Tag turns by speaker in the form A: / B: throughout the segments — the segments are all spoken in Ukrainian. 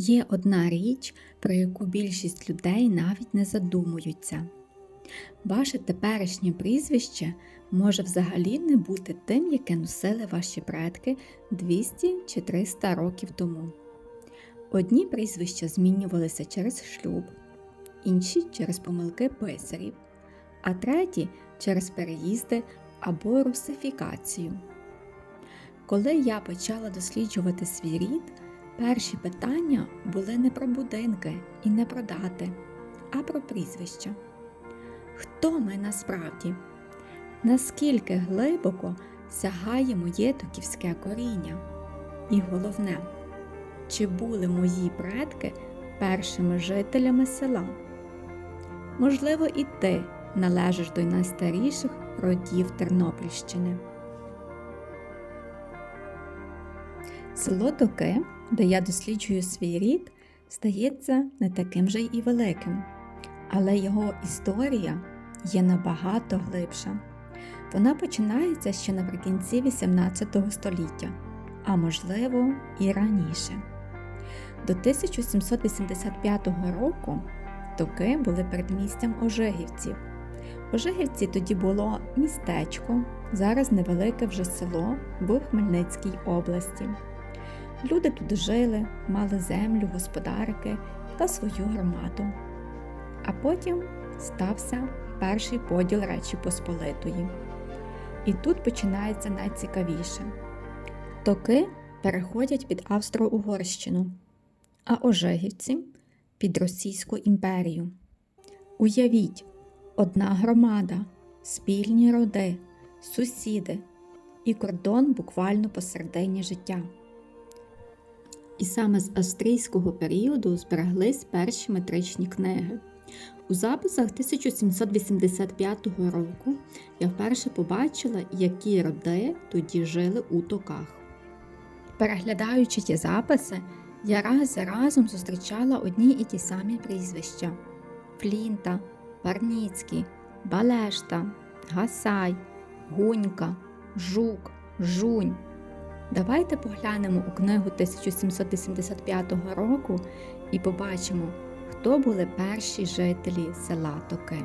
A: Є одна річ, про яку більшість людей навіть не задумуються. Ваше теперішнє прізвище може взагалі не бути тим, яке носили ваші предки 200 чи 300 років тому. Одні прізвища змінювалися через шлюб, інші через помилки писарів, а треті через переїзди або русифікацію. Коли я почала досліджувати свій рід, перші питання були не про будинки і не про дати, а про прізвища. Хто ми насправді? Наскільки глибоко сягає моє токівське коріння? І головне, чи були мої предки першими жителями села? Можливо, і ти належиш до найстаріших родів Тернопільщини. Село Токи, де я досліджую свій рід, здається не таким же і великим, але його історія є набагато глибша. Вона починається ще наприкінці XVIII століття, а можливо і раніше. До 1785 року токи були передмістям Ожигівців. Ожигівці тоді було містечко, зараз невелике вже село в Хмельницькій області. Люди тут жили, мали землю, господарки та свою громаду. А потім стався перший поділ Речі Посполитої. І тут починається найцікавіше. Токи переходять під Австро-Угорщину, а Ожегівці під Російську імперію. Уявіть, одна громада, спільні роди, сусіди і кордон буквально посередині життя. І саме з австрійського періоду збереглись перші метричні книги. У записах 1785 року я вперше побачила, які роди тоді жили у токах. Переглядаючи ті записи, я раз за разом зустрічала одні і ті самі прізвища: Флінта, Парніцький, Балешта, Гасай, Гунька, Жук, Жунь. Давайте поглянемо у книгу 1785 року і побачимо, хто були перші жителі села Токи.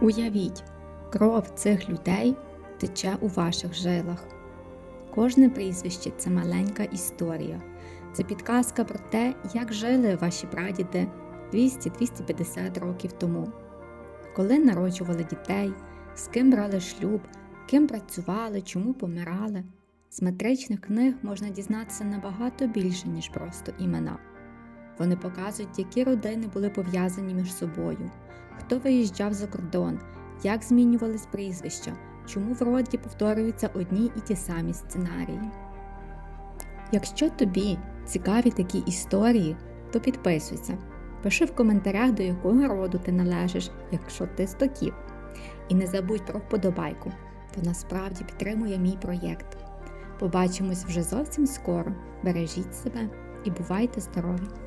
A: Уявіть, кров цих людей тече у ваших жилах. Кожне прізвище це маленька історія. Це підказка про те, як жили ваші прадіди 200-250 років тому, коли народжували дітей, з ким брали шлюб, ким працювали, чому помирали. З метричних книг можна дізнатися набагато більше, ніж просто імена. Вони показують, які родини були пов'язані між собою, хто виїжджав за кордон, як змінювались прізвища, чому в роді повторюються одні і ті самі сценарії. Якщо тобі цікаві такі історії, то підписуйся, пиши в коментарях, до якого роду ти належиш, якщо ти з токів. І не забудь про вподобайку, вона справді підтримує мій проєкт. Побачимось вже зовсім скоро. Бережіть себе і бувайте здорові!